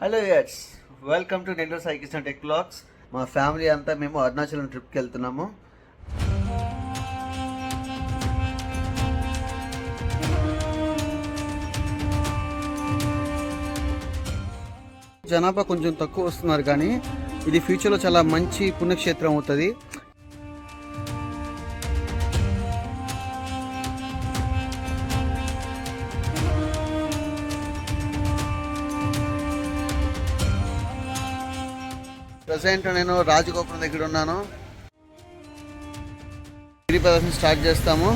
Hello it's welcome to Nellore cycles and tech blogs మా family అంతా మేము అరుణాచలం ట్రిప్కి వెళ్తున్నాము. జనాభా కొంచెం తక్కువ వస్తున్నారు కానీ ఇది ఫ్యూచర్లో చాలా మంచి పుణ్యక్షేత్రం అవుతుంది. ప్రజెంట్ నేను రాజగోపురం దగ్గర ఉన్నాను. గిరి ప్రదర్శన స్టార్ట్ చేస్తాము.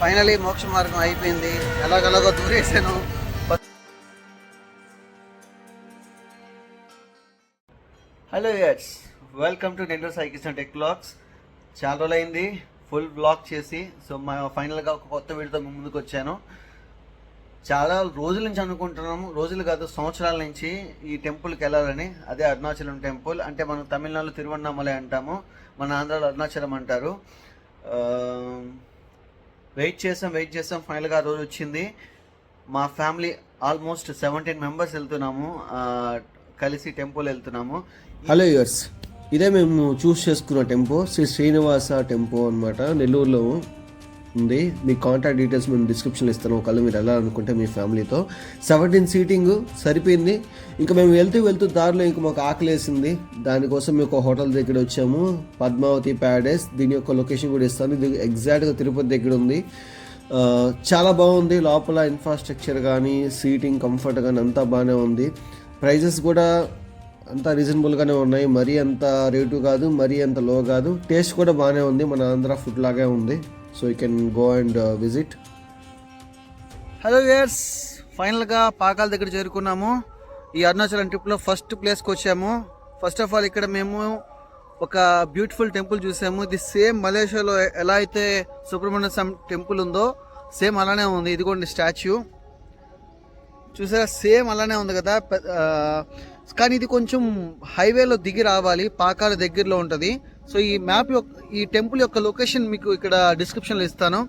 ఫైనలీ మోక్ష మార్గం అయిపోయింది. ఎలాగలాగో దూరేసాను hello it's welcome to నెండో cycles and tech blogs చాలా రోజులైంది. ఫుల్ బ్లాగ్ చేసి సో మా ఫైనల్గా ఒక కొత్త వీడియోతో ముందుకు వచ్చాను. చాలా రోజుల నుంచి అనుకుంటున్నాము. రోజులు కాదు సంవత్సరాల నుంచి ఈ టెంపుల్కి వెళ్ళాలని. అదే అరుణాచలం టెంపుల్ అంటే మనం తమిళనాడులో తిరువన్నామలై అంటాము. మన ఆంధ్రాలో అరుణాచలం అంటారు. వెయిట్ చేసాం వెయిట్ చేసాం. ఫైనల్గా ఆ రోజు వచ్చింది. మా ఫ్యామిలీ ఆల్మోస్ట్ సెవెంటీన్ మెంబర్స్ వెళ్తున్నాము. కలిసి టెంపుల్ వెళ్తున్నాము. హలో యూర్స్ ఇదే మేము చూస్ చేసుకున్న టెంపో శ్రీ శ్రీనివాస టెంపో అనమాట నెల్లూరులో ఉంది. మీ కాంటాక్ట్ డీటెయిల్స్ మేము డిస్క్రిప్షన్లో ఇస్తాను. ఒకవేళ మీరు వెళ్ళాలనుకుంటే మీ ఫ్యామిలీతో. సెవెంటీన్ సీటింగ్ సరిపోయింది. ఇంకా మేము వెళ్తూ వెళ్తూ దారిలో ఇంకా మాకు ఆకలేసింది. దానికోసం మేము ఒక హోటల్ దగ్గర వచ్చాము. పద్మావతి ప్యాడెస్ దీని యొక్క లొకేషన్ కూడా ఇస్తాను. ఇది ఎగ్జాక్ట్గా తిరుపతి దగ్గర ఉంది. చాలా బాగుంది. లోపల ఇన్ఫ్రాస్ట్రక్చర్ కానీ సీటింగ్ కంఫర్ట్ కానీ అంతా బాగానే ఉంది. ప్రైజెస్ కూడా అంతా రీజనబుల్గానే ఉన్నాయి. మరీ అంత రేటు కాదు మరీ అంత లో కాదు. టేస్ట్ కూడా బాగానే ఉంది. మన ఆంధ్ర ఫుడ్ లాగే ఉంది. So you can go and visit hello ఇయర్స్ ఫైనల్గా పాకాల దగ్గర చేరుకున్నాము. ఈ అరుణాచలం ట్రిప్లో ఫస్ట్ ప్లేస్కి వచ్చాము. ఫస్ట్ ఆఫ్ ఆల్ ఇక్కడ మేము ఒక బ్యూటిఫుల్ టెంపుల్ చూసాము. ఇది సేమ్ మలేషియాలో ఎలా అయితే సుబ్రహ్మణ్య స్వామి టెంపుల్ ఉందో సేమ్ అలానే ఉంది. ఇదిగోండి స్టాచ్యూ చూసారా సేమ్ అలానే ఉంది కదా. కానీ ఇది కొంచెం హైవేలో దిగి రావాలి పాకాల దగ్గరలో ఉంటుంది. సో ఈ మ్యాప్ యొక్క ఈ టెంపుల్ యొక్క లొకేషన్ మీకు ఇక్కడ డిస్క్రిప్షన్లో ఇస్తాను.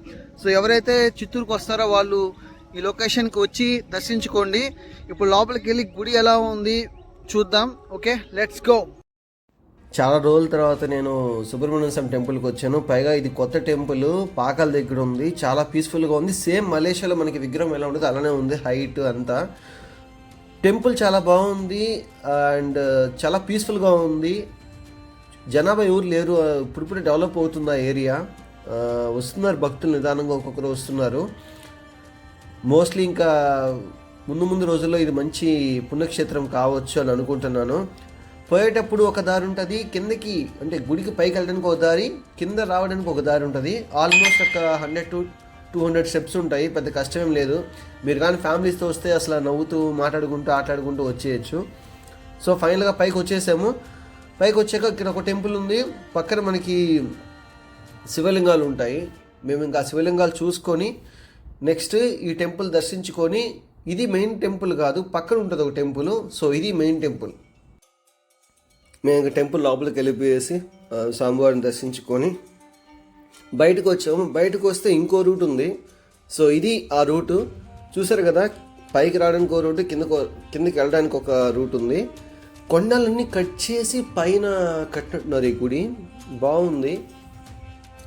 సో ఎవరైతే చిత్తూరుకు వస్తారో వాళ్ళు ఈ లొకేషన్కి వచ్చి దర్శించుకోండి. ఇప్పుడు లోపలికి వెళ్ళి గుడి ఎలా ఉంది చూద్దాం. Okay let's go. చాలా రోజుల తర్వాత నేను సుబ్రహ్మణ్య స్వామి టెంపుల్కి వచ్చాను. పైగా ఇది కొత్త టెంపుల్ పాకాల దగ్గర ఉంది. చాలా పీస్ఫుల్గా ఉంది. సేమ్ మలేషియాలో మనకి విగ్రహం ఎలా ఉంటుంది అలానే ఉంది హైట్ అంతా. టెంపుల్ చాలా బాగుంది అండ్ చాలా పీస్ఫుల్గా ఉంది. జనాభా ఎవరు లేరు. ఇప్పుడిప్పుడే డెవలప్ అవుతుంది ఆ ఏరియా. వస్తున్నారు భక్తులు నిదానంగా ఒక్కొక్కరు వస్తున్నారు. మోస్ట్లీ ఇంకా ముందు ముందు రోజుల్లో ఇది మంచి పుణ్యక్షేత్రం కావచ్చు అని అనుకుంటున్నాను. పోయేటప్పుడు ఒక దారి ఉంటుంది కిందకి అంటే గుడికి పైకి వెళ్ళడానికి ఒక దారి కింద రావడానికి ఒక దారి ఉంటుంది. ఆల్మోస్ట్ ఒక hundred to two hundred steps ఉంటాయి పెద్ద కష్టమేం లేదు. మీరు కానీ ఫ్యామిలీస్తో వస్తే అసలు నవ్వుతూ మాట్లాడుకుంటూ ఆటాడుకుంటూ వచ్చేయచ్చు. సో ఫైనల్గా పైకి వచ్చేసాము. పైకి వచ్చాక ఇక్కడ ఒక టెంపుల్ ఉంది. పక్కన మనకి శివలింగాలు ఉంటాయి. మేము ఇంకా శివలింగాలు చూసుకొని నెక్స్ట్ ఈ టెంపుల్ దర్శించుకొని ఇది మెయిన్ టెంపుల్ కాదు పక్కన ఉంటుంది ఒక టెంపుల్. సో ఇది మెయిన్ టెంపుల్. మేము ఇంకా టెంపుల్ లోపలికి వెళ్ళిపోయేసి స్వామివారిని దర్శించుకొని బయటకు వచ్చాము. బయటకు వస్తే ఇంకో రూట్ ఉంది. సో ఇది ఆ రూటు. చూసారు కదా పైకి రావడానికి ఒక రూటు కిందకు కిందకి వెళ్ళడానికి ఒక రూట్ ఉంది. కొండలన్నీ కట్ చేసి పైన కట్టినట్టున్నారు ఈ గుడి. బాగుంది.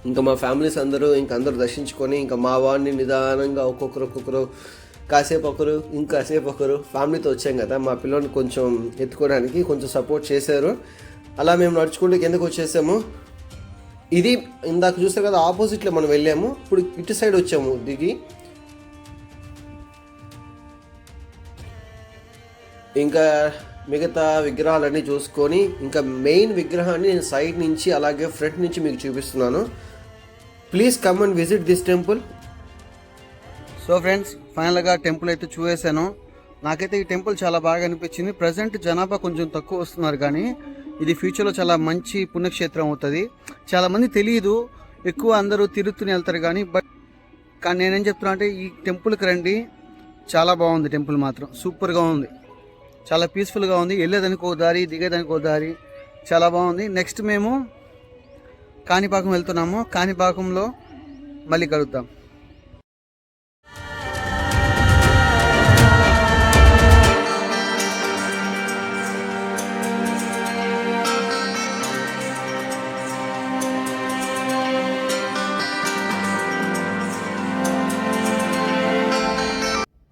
ఇంకా మా ఫ్యామిలీస్ అందరూ ఇంకా అందరూ దర్శించుకొని ఇంకా మా వాడిని నిదానంగా ఒక్కొక్కరు ఒక్కొక్కరు కాసేపు ఒకరు ఇంకాసేపు ఒకరు. ఫ్యామిలీతో వచ్చాం కదా మా పిల్లల్ని కొంచెం ఎత్తుకోవడానికి కొంచెం సపోర్ట్ చేశారు. అలా మేము నడుచుకుంటూ కిందకు వచ్చేసాము. ఇది ఇందాక చూస్తే కదా ఆపోజిట్లో మనం వెళ్ళాము. ఇప్పుడు ఇటు సైడ్ వచ్చాము దిగి. ఇంకా మిగతా విగ్రహాలన్నీ చూసుకొని ఇంకా మెయిన్ విగ్రహాన్ని నేను సైడ్ నుంచి అలాగే ఫ్రంట్ నుంచి మీకు చూపిస్తున్నాను. Please come and visit this temple so friends ఫైనల్గా టెంపుల్ అయితే చూసేసాను నాకైతే ఈ టెంపుల్ చాలా బాగా అనిపించింది. ప్రజెంట్ జనాభా కొంచెం తక్కువ వస్తున్నారు కానీ ఇది ఫ్యూచర్లో చాలా మంచి పుణ్యక్షేత్రం అవుతుంది. చాలామంది తెలియదు ఎక్కువ అందరూ తిరుగుతూనే వెళ్తారు కానీ బట్ కానీ నేనేం చెప్తున్నా అంటే ఈ టెంపుల్కి రండి. చాలా బాగుంది టెంపుల్ మాత్రం. సూపర్గా ఉంది. చాలా పీస్ఫుల్గా ఉంది. వెళ్ళేదానికి ఒక దారి దిగేదానికి ఒక దారి. చాలా బాగుంది. నెక్స్ట్ మేము కాణిపాకం వెళ్తున్నాము. కాణిపాకంలో మళ్ళీ కలుద్దాం.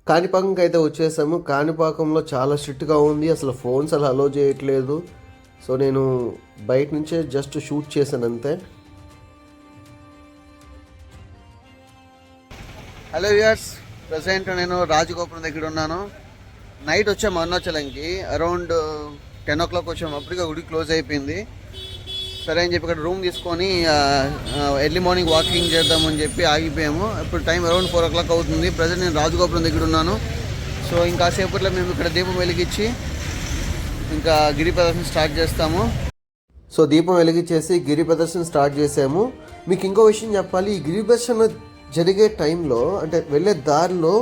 కాణిపాకంకి అయితే వచ్చేసాము. కాణిపాకంలో చాలా స్ట్రిక్ట్గా ఉంది. అసలు ఫోన్స్ అలా అలో చేయట్లేదు. సో నేను బయట నుంచే జస్ట్ షూట్ చేశాను అంతే. హలో వ్యూయర్స్ ప్రజెంట్ నేను రాజగోపురం దగ్గర ఉన్నాను. నైట్ వచ్చాము అరుణాచలంకి. అరౌండ్ టెన్ ఓ క్లాక్ వచ్చాము. అప్పటికే గుడి క్లోజ్ అయిపోయింది. సరే అని చెప్పి ఇక్కడ రూమ్ తీసుకొని ఎర్లీ మార్నింగ్ వాకింగ్ చేద్దామని చెప్పి ఆగిపోయాము. ఇప్పుడు time around four o'clock అవుతుంది. ప్రజెంట్ నేను రాజగోపురం దగ్గర ఉన్నాను. సో ఇంకా సేపట్లో మేము ఇక్కడ దీపం వెలిగించి ఇంకా గిరి ప్రదర్శన స్టార్ట్ చేస్తాము. సో దీపం వెలిగించేసి గిరి ప్రదర్శన స్టార్ట్ చేసాము. మీకు ఇంకో విషయం చెప్పాలి. ఈ గిరి ప్రదర్శన జరిగే టైంలో అంటే వెళ్ళే దారిలో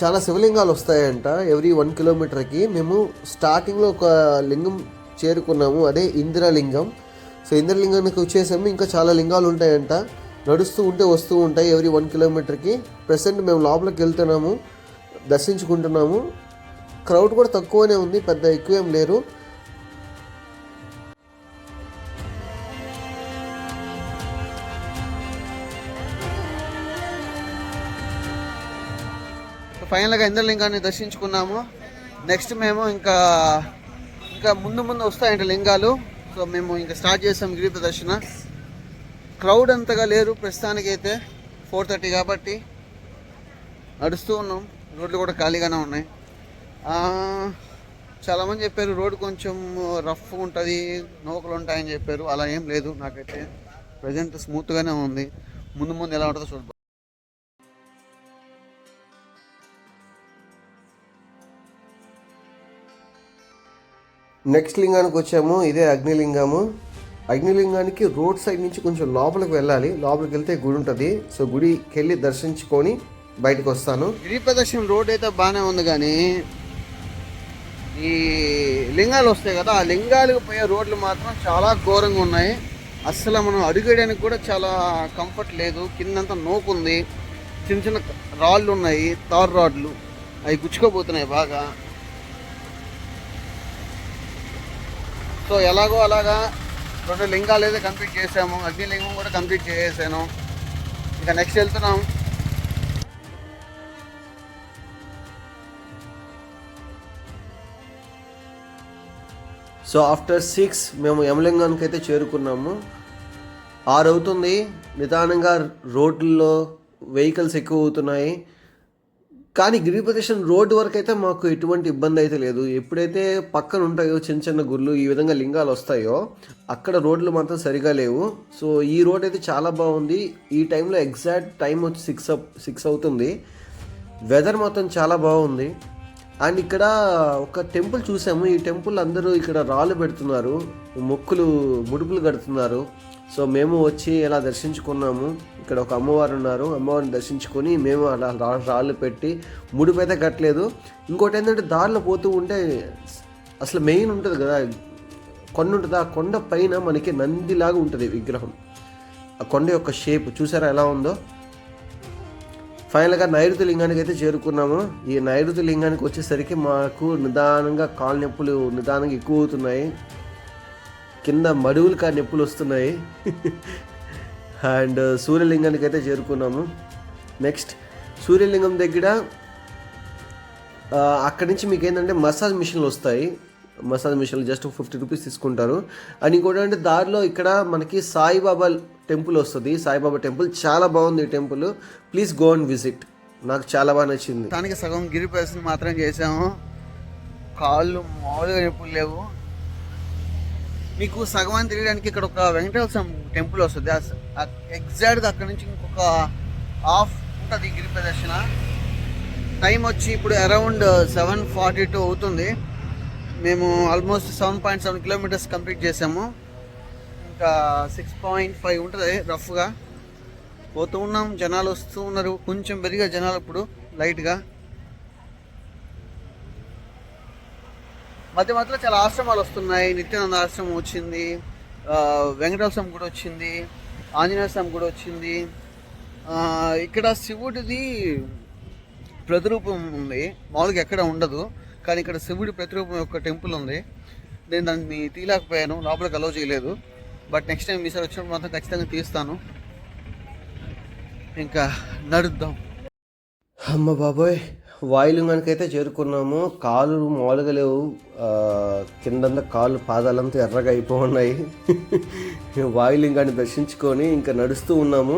చాలా శివలింగాలు వస్తాయంట ఎవ్రీ వన్ కిలోమీటర్కి. మేము స్టార్టింగ్లో ఒక లింగం చేరుకున్నాము. అదే ఇందిరాలింగం. సో ఇంద్రలింగానికి వచ్చేసాము ఇంకా చాలా లింగాలు ఉంటాయంట. నడుస్తూ ఉంటే వస్తూ ఉంటాయి. ఎవరి వన్ కిలోమీటర్కి ప్రెసెంట్ మేము లోపలికి వెళ్తున్నాము. దర్శించుకుంటున్నాము. క్రౌడ్ కూడా తక్కువనే ఉంది. పెద్ద ఎక్కువ ఏం లేరు ఫైనల్గా ఇంద్రలింగాన్ని దర్శించుకున్నాము. నెక్స్ట్ మేము ఇంకా ఇంకా ముందు ముందు వస్తాయంట లింగాలు. సో మేము ఇంకా స్టార్ట్ చేసాం గిరి ప్రదర్శన. క్రౌడ్ అంతగా లేరు. ప్రస్తుతానికైతే ఫోర్ థర్టీ కాబట్టి నడుస్తూ ఉన్నాం. రోడ్లు కూడా ఖాళీగానే ఉన్నాయి. చాలామంది చెప్పారు రోడ్డు కొంచెం రఫ్ ఉంటుంది నౌకలు ఉంటాయని చెప్పారు. అలా ఏం లేదు. నాకైతే ప్రజెంట్ స్మూత్గానే ఉంది. ముందు ముందు ఎలా ఉంటుందో చూద్దాం. నెక్స్ట్ లింగానికి వచ్చాము ఇదే అగ్నిలింగము. అగ్నిలింగానికి రోడ్ సైడ్ నుంచి కొంచెం లోపలికి వెళ్ళాలి. లోపలికి వెళ్తే గుడి ఉంటుంది. సో గుడికి వెళ్ళి దర్శించుకొని బయటకు వస్తాను. గిరి ప్రదర్శన రోడ్ అయితే బాగానే ఉంది కానీ ఈ లింగాలు వస్తాయి కదా ఆ లింగాలకు పోయే రోడ్లు మాత్రం చాలా ఘోరంగా ఉన్నాయి. అస్సలు మనం అడుగేయడానికి కూడా చాలా కంఫర్ట్ లేదు. కిందంతా నోకుంది చిన్న చిన్న రాళ్ళు ఉన్నాయి. తార్ రాడ్లు. అవి గుచ్చుకోపోతున్నాయి బాగా. సో ఎలాగో అలాగా రెండు లింగాలు అయితే కంప్లీట్ చేసాము అగ్నిలింగం కూడా కంప్లీట్ చేసేసాను. ఇంకా నెక్స్ట్ వెళ్తున్నాం. సో ఆఫ్టర్ సిక్స్ మేము యమలింగానికి అయితే చేరుకున్నాము. ఆరు అవుతుంది నిదానంగా రోడ్లలో వెహికల్స్ ఎక్కువ అవుతున్నాయి. కానీ గిరి రోడ్డు వరకు అయితే మాకు ఎటువంటి ఇబ్బంది అయితే లేదు. ఎప్పుడైతే పక్కన ఉంటాయో చిన్న చిన్న గుళ్ళు ఈ విధంగా లింగాలు వస్తాయో అక్కడ రోడ్లు మాత్రం సరిగా లేవు. సో ఈ రోడ్ అయితే చాలా బాగుంది. ఈ టైంలో ఎగ్జాక్ట్ టైం వచ్చి సిక్స్ సిక్స్ అవుతుంది. వెదర్ మొత్తం చాలా బాగుంది. అండ్ ఇక్కడ ఒక టెంపుల్ చూసాము. ఈ టెంపుల్ అందరూ ఇక్కడ రాళ్ళు పెడుతున్నారు. మొక్కులు ముడుపులు కడుతున్నారు. సో మేము వచ్చి ఇలా దర్శించుకున్నాము. ఇక్కడ ఒక అమ్మవారు ఉన్నారు. అమ్మవారిని దర్శించుకొని మేము అలా రా- రాళ్ళు పెట్టి ముడుపు అయితే కట్టలేదు. ఇంకోటి ఏంటంటే దారిలో పోతూ ఉంటే అసలు మెయిన్ ఉంటుంది కదా. కొండ ఉంటుంది. ఆ కొండ పైన మనకి నందిలాగా ఉంటుంది విగ్రహం. ఆ కొండ యొక్క షేప్ చూసారా ఎలా ఉందో? ఫైనల్గా నైరుతి లింగానికి అయితే చేరుకున్నాము. ఈ నైరుతి లింగానికి వచ్చేసరికి మాకు నిదానంగా కాలు నొప్పులు నిదానంగా ఎక్కువ అవుతున్నాయి. కింద మడువులు కా నొప్పులు వస్తున్నాయి. అండ్ సూర్యలింగానికి అయితే చేరుకున్నాము. నెక్స్ట్ సూర్యలింగం దగ్గర అక్కడి నుంచి మీకు ఏంటంటే మసాజ్ మిషన్లు వస్తాయి. మసాజ్ మిషన్లు జస్ట్ ఫిఫ్టీ రూపీస్ తీసుకుంటారు. అండ్ ఇంకోటి అంటే దారిలో ఇక్కడ మనకి సాయిబాబా టెంపుల్ వస్తుంది. సాయిబాబా టెంపుల్ చాలా బాగుంది ఈ temple. Please go and visit నాకు చాలా బాగా నచ్చింది. దానికి సగం గిరి ప్రదర్శన మాత్రం చేసాము కాళ్ళు మామూలుగా నొప్పులు లేవు. మీకు సగం అని తిరగడానికి ఇక్కడ ఒక వెంకటేశ్వర స్వామి టెంపుల్ వస్తుంది. ఎగ్జాక్ట్గా అక్కడ నుంచి ఇంకొక హాఫ్ ఉంటుంది గిరి ప్రదర్శన. టైం వచ్చి ఇప్పుడు అరౌండ్ సెవెన్ ఫార్టీ టూ అవుతుంది. మేము almost seven point seven kilometres complete చేసాము. ఇంకా సిక్స్ పాయింట్ ఫైవ్ ఉంటుంది రఫ్గా పోతూ ఉన్నాం జనాలు వస్తూ ఉన్నారు. కొంచెం పెరిగా జనాలు ఇప్పుడు లైట్గా మధ్య మధ్యలో చాలా ఆశ్రమాలు వస్తున్నాయి. నిత్యానంద ఆశ్రమం వచ్చింది. ఆ, వెంకటేశ్వర స్వామి వచ్చింది. ఆంజనేయ స్వామి కూడా వచ్చింది. ఇక్కడ శివుడిది ప్రతిరూపం ఉంది. మామూలుగా ఎక్కడ ఉండదు. కానీ ఇక్కడ శివుడి ప్రతిరూపం యొక్క టెంపుల్ ఉంది. నేను దాన్ని తీయలేకపోయాను లోపలికి అలౌ చేయలేదు. బట్ నెక్స్ట్ టైం ఈసారి వచ్చినప్పుడు మాత్రం ఖచ్చితంగా తీస్తాను. ఇంకా నడుద్దాం. అమ్మ బాబోయ్ వాయులింగానికి అయితే చేరుకున్నాము. కాలు మామూలుగా లేవు. కిందంతా కాళ్ళు పాదాలంతా ఎర్రగా అయిపోన్నాయి వాయులింగాన్ని దర్శించుకొని ఇంకా నడుస్తూ ఉన్నాము.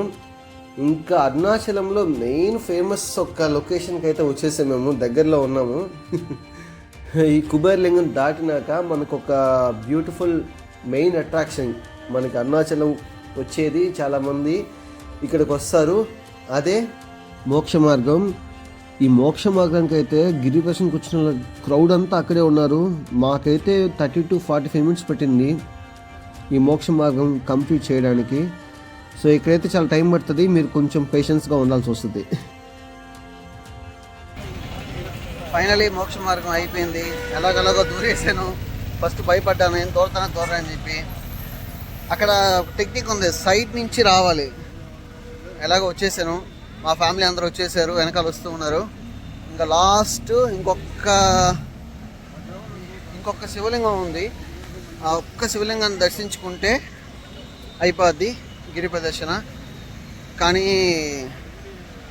ఇంకా అరుణాచలంలో మెయిన్ ఫేమస్ ఒక లొకేషన్కి అయితే వచ్చేసాము మేము దగ్గరలో ఉన్నాము. ఈ కుబేర్లింగం దాటినాక మనకు ఒక బ్యూటిఫుల్ మెయిన్ అట్రాక్షన్ మనకి అరుణాచలం వచ్చేది చాలామంది ఇక్కడికి వస్తారు అదే మోక్ష మార్గం. ఈ మోక్ష మార్గానికి అయితే గిరిప్రదర్శనకి వచ్చిన క్రౌడ్ అంతా అక్కడే ఉన్నారు. మాకైతే thirty to forty five minutes పట్టింది ఈ మోక్ష మార్గం కంప్లీట్ చేయడానికి. సో ఇక్కడైతే చాలా టైం పడుతుంది. మీరు కొంచెం పేషెన్స్గా ఉండాల్సి వస్తుంది. ఫైనలీ మోక్ష మార్గం అయిపోయింది. ఎలాగలాగో దూరేసాను ఫస్ట్ భయపడ్డాను. ఏం దూరతానో దూరని చెప్పి. అక్కడ టెక్నిక్ ఉంది. సైడ్ నుంచి రావాలి. ఎలాగో వచ్చేసాను. మా ఫ్యామిలీ అందరూ వచ్చేసారు. వెనకాల వస్తూ ఉన్నారు. ఇంకా లాస్ట్ ఇంకొక ఇంకొక శివలింగం ఉంది. ఆ ఒక్క శివలింగాన్ని దర్శించుకుంటే అయిపోద్ది గిరి ప్రదర్శన. కానీ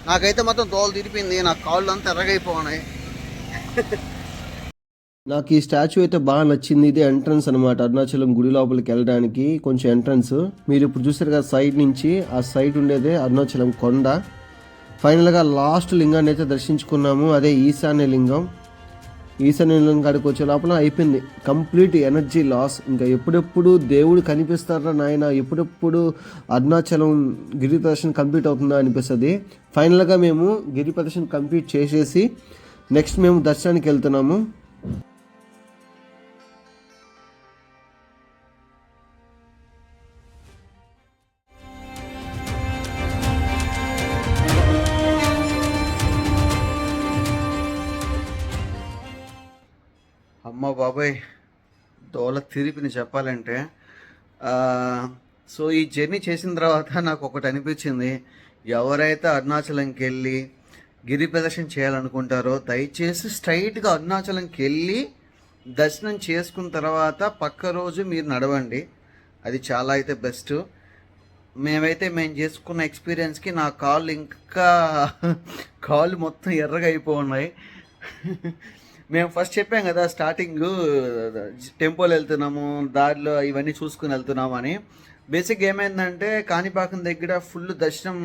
నాకైతే మాత్రం దోలు తిరిపింది. నా కాళ్ళు అంతా ఎర్రగైపోయినాయి నాకు ఈ స్టాచ్యూ అయితే బాగా నచ్చింది. ఇది ఎంట్రన్స్ అనమాట అరుణాచలం గుడి లోపలికి వెళ్ళడానికి కొంచెం ఎంట్రన్స్ మీరు ఇప్పుడు చూసారు కదా సైడ్ నుంచి ఆ సైడ్ ఉండేదే అరుణాచలం కొండ. ఫైనల్గా లాస్ట్ లింగాన్ని అయితే దర్శించుకున్నాము. అదే ఈశాన్య లింగం. ఈశాన్య లింగం కాడికి వచ్చే లోపల అయిపోయింది. కంప్లీట్ ఎనర్జీ లాస్ ఇంకా ఎప్పుడెప్పుడు దేవుడు కనిపిస్తారా నాయన? ఎప్పుడెప్పుడు అరుణాచలం గిరి ప్రదర్శన కంప్లీట్ అవుతుందా అనిపిస్తుంది. ఫైనల్గా మేము గిరి ప్రదర్శన కంప్లీట్ చేసేసి నెక్స్ట్ మేము దర్శనానికి వెళ్తున్నాము. అమ్మ బాబాయ్ దోల తిరిపిని చెప్పాలంటే సో ఈ జర్నీ చేసిన తర్వాత నాకు ఒకటి అనిపించింది. ఎవరైతే అరుణాచలంకి వెళ్ళి గిరి ప్రదర్శన చేయాలనుకుంటారో దయచేసి స్ట్రైట్గా అరుణాచలంకి వెళ్ళి దర్శనం చేసుకున్న తర్వాత పక్క రోజు మీరు నడవండి. అది చాలా అయితే బెస్ట్ మేమైతే మేము చేసుకున్న ఎక్స్పీరియన్స్కి నా కాళ్ళు ఇంకా కాళ్ళు మొత్తం ఎర్రగా అయిపోయి మేము ఫస్ట్ చెప్పాం కదా స్టార్టింగ్ టెంపోలు వెళ్తున్నాము దారిలో ఇవన్నీ చూసుకుని వెళ్తున్నాము అని. బేసిక్ ఏమైందంటే కాణిపాకం దగ్గర ఫుల్ దర్శనం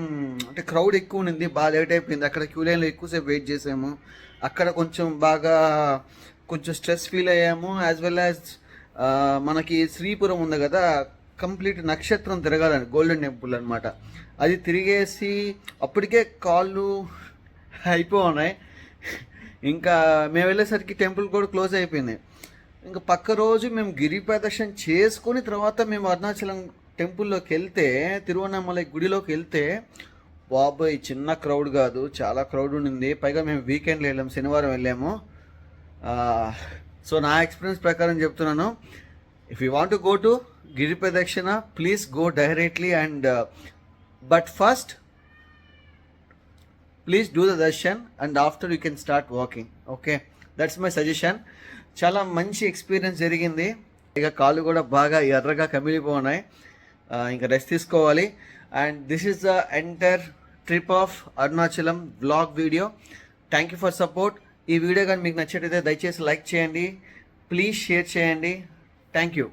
అంటే క్రౌడ్ ఎక్కువ ఉంది బాగా లేట్ అయిపోయింది. అక్కడ క్యూ లైన్లో ఎక్కువసేపు వెయిట్ చేసాము. అక్కడ కొంచెం బాగా కొంచెం స్ట్రెస్ ఫీల్ అయ్యాము. యాజ్ వెల్ యాజ్ మనకి శ్రీపురం ఉంది కదా కంప్లీట్ నక్షత్రం తిరగాలని గోల్డెన్ టెంపుల్ అనమాట అది తిరిగేసి అప్పటికే కాళ్ళు అయిపోయి ఇంకా మేము వెళ్ళేసరికి టెంపుల్ కూడా క్లోజ్ అయిపోయింది. ఇంకా పక్క రోజు మేము గిరి ప్రదర్శన చేసుకుని తర్వాత మేము అరుణాచలం టెంపుల్లోకి వెళ్తే తిరువண்ணామలై గుడిలోకి వెళ్తే బాబోయ్ చిన్న క్రౌడ్ కాదు చాలా క్రౌడ్ ఉండింది. పైగా మేము వీకెండ్లో వెళ్ళాము శనివారం వెళ్ళాము. సో నా ఎక్స్పీరియన్స్ ప్రకారం చెప్తున్నాను. If you want go to గిరి ప్రదక్షిణ please go directly and but first please do the darshan and after you can start walking okay that's my suggestion చాలా మంచి ఎక్స్పీరియన్స్ జరిగింది. ఇక కాళ్ళు కూడా బాగా ఎర్రగా కమిలిపోన్నాయి ఇంకా రెస్ట్ తీసుకోవాలి. And this is the entire trip of Arunachalam vlog video. Thank you for support ఈ వీడియో కానీ మీకు నచ్చేటైతే దయచేసి లైక్ చేయండి. ప్లీజ్ షేర్ చేయండి. Thank you